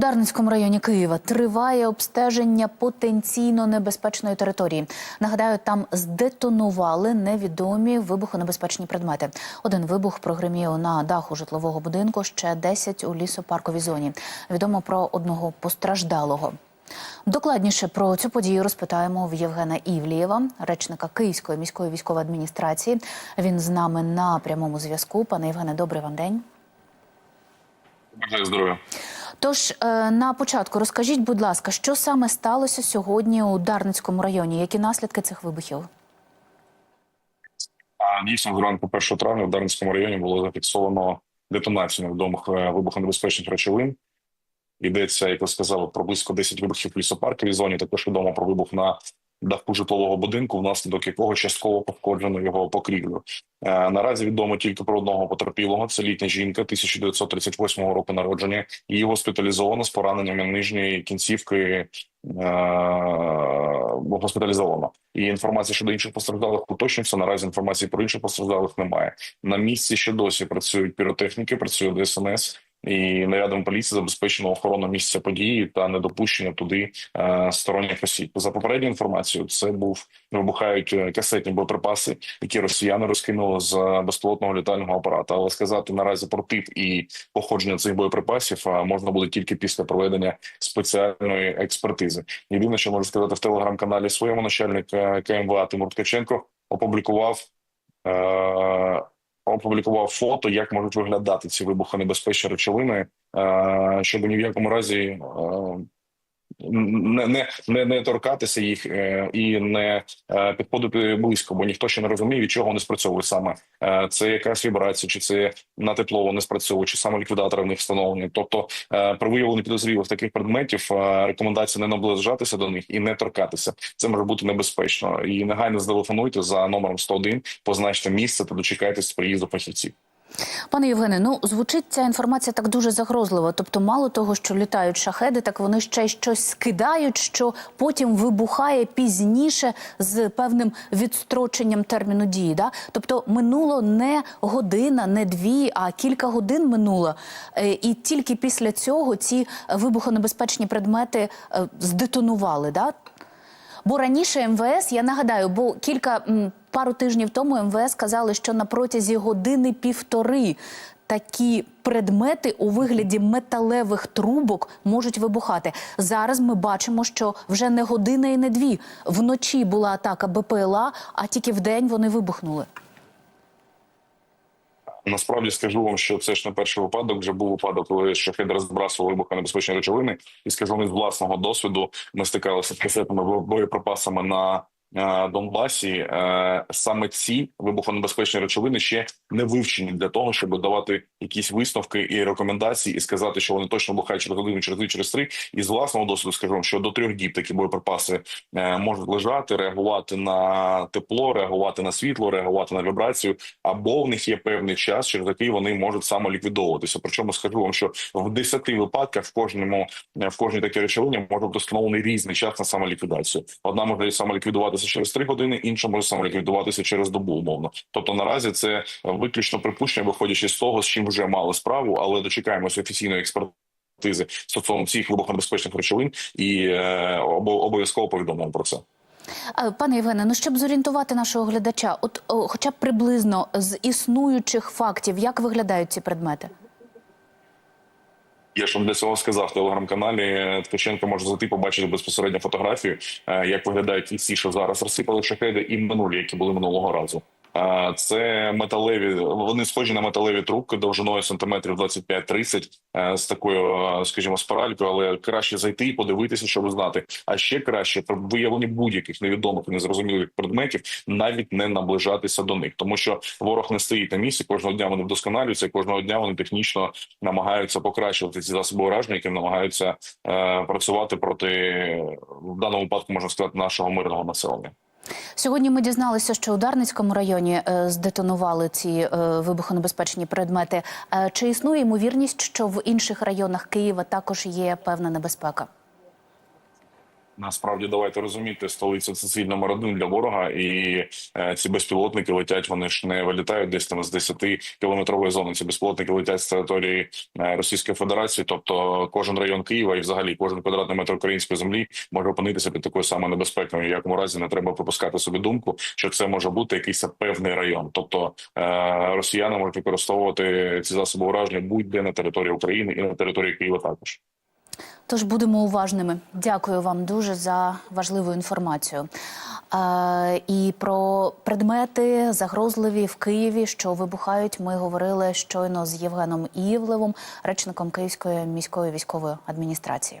У Дарницькому районі Києва триває обстеження потенційно небезпечної території. Нагадаю, там здетонували невідомі вибухонебезпечні предмети. Один вибух прогремів на даху житлового будинку, ще 10 у лісопарковій зоні. Відомо про одного постраждалого. Докладніше про цю подію розпитаємо в Євгена Івлієва, речника Київської міської військової адміністрації. Він з нами на прямому зв'язку. Пане Євгене, добрий вам день. Бажаю здоров'я. Тож е, на початку розкажіть, будь ласка, що саме сталося сьогодні у Дарницькому районі? Які наслідки цих вибухів? Дійсно зранку 1 травня в Дарницькому районі було зафіксовано детонацію невідомих е, вибухонебезпечних речовин. Йдеться, як ви сказали, про близько 10 вибухів в лісопарковій зоні. Також відомо про вибух на даху житлового будинку, внаслідок якого частково пошкоджено його покрівлю. Е, наразі відомо тільки про одного потерпілого. Це літня жінка 1938 року народження. Її госпіталізовано з пораненнями нижньої кінцівки. Е, госпіталізовано. І інформація щодо інших постраждалих уточнюється. Наразі інформації про інших постраждалих немає. На місці ще досі працюють піротехніки, працює ДСНС. І нарядом поліції забезпечено охорону місця події та недопущення туди е, сторонніх осіб. За попередньою інформацією, це був вибухають е, касетні боєприпаси, які росіяни розкинули з безпілотного літального апарата. Але сказати наразі про тип і походження цих боєприпасів е, можна буде тільки після проведення спеціальної експертизи. Єдине, що можу сказати в телеграм-каналі своєму начальник е, КМВА Тимур Ткаченко опублікував. Опублікував фото, як можуть виглядати ці вибухонебезпечні речовини, е, щоб ні в якому разі е, не, не, не, не торкатися їх е, і не е, підходити близько, бо ніхто ще не розуміє, від чого вони спрацьовують саме. Е, Це якась вібрація, чи це на тепло вони спрацьовують, чи саме ліквідатори в них встановлені. Тобто, при виявленні підозрілих таких предметів рекомендація не наближатися до них і не торкатися. Це може бути небезпечно. І негайно зателефонуйте за номером 101, позначте місце та дочекайтесь приїзду фахівців. Пане Євгене, ну звучить ця інформація так дуже загрозливо. Тобто, мало того, що літають шахеди, так вони ще щось скидають, що потім вибухає пізніше з певним відстроченням терміну дії. Да? Тобто минуло не година, не дві, а кілька годин минуло. Е, І тільки після цього ці вибухонебезпечні предмети е, здетонували. Да? Бо раніше МВС, я нагадаю, бо кілька пару тижнів тому МВС казали, що на протязі години півтори такі предмети у вигляді металевих трубок можуть вибухати. Зараз ми бачимо, що вже не година і не дві. Вночі була атака БПЛА, а тільки вдень вони вибухнули. Насправді скажу вам, що це ж не перший випадок. Вже був випадок, коли шахеди розбрасували вибухонебезпечні речовини, і скажу вам з власного досвіду. Ми стикалися з касетними боєприпасами на Донбасі. Е, Саме ці вибухонебезпечні речовини ще не вивчені для того, щоб давати якісь висновки і рекомендації, і сказати, що вони точно вибухають через годину, через дві, через три. І з власного досвіду скажу що до трьох діб такі боєприпаси е, можуть лежати, реагувати на тепло, реагувати на світло, реагувати на вібрацію, або в них є певний час, через який вони можуть самоліквідовуватися. Причому скажу вам, що в 10 випадках в кожному в кожній такій речовині може бути встановлений різний час на самоліквідацію. Одна може самоліквідуватися через 3 години, інша може самоліквідуватися через добу, умовно. Тобто наразі це виключно припущення, виходячи з того, з чим вже мали справу, але дочекаємося офіційної експертизи стосовно цих вибухонебезпечних речовин і е, обов'язково повідомимо про це. Е, Пане Євгене, ну щоб зорієнтувати нашого глядача, от о, хоча б приблизно з існуючих фактів, як виглядають ці предмети? Я ж вам для цього сказав в телеграм-каналі. Ткаченко може зайти, побачити безпосередньо фотографію, е, як виглядають і всі, що зараз розсипали шахеди, і минулі, які були минулого разу. Це металеві, вони схожі на металеві трубки довжиною сантиметрів 25-30 е, з такою, е, скажімо, спиралькою, але краще зайти і подивитися, щоб знати. А ще краще при виявленні будь-яких невідомих і незрозумілих предметів навіть не наближатися до них, тому що ворог не стоїть на місці. Кожного дня вони вдосконалюються, і кожного дня вони технічно намагаються покращувати ці засоби ураження, які намагаються е, працювати проти в даному випадку, можна сказати, нашого мирного населення. Сьогодні ми дізналися, що у Дарницькому районі е, здетонували ці е, вибухонебезпечні предмети. Е, чи існує ймовірність, що в інших районах Києва також є певна небезпека? Насправді давайте розуміти, столиця це ціль номер один для ворога, і е, ці безпілотники летять. Вони ж не вилітають десь там з 10 кілометрової зони. Ці безпілотники летять з території е, Російської Федерації. Тобто, кожен район Києва і взагалі кожен квадратний метр української землі може опинитися під такою самою небезпекою. В якому разі не треба пропускати собі думку, що це може бути якийсь певний район. Тобто е, росіяни можуть використовувати ці засоби ураження будь-де на території України і на території Києва також. Тож будемо уважними. Дякую вам дуже за важливу інформацію. Е, і про предмети загрозливі в Києві, що вибухають, ми говорили щойно з Євгеном Івлевим, речником Київської міської військової адміністрації.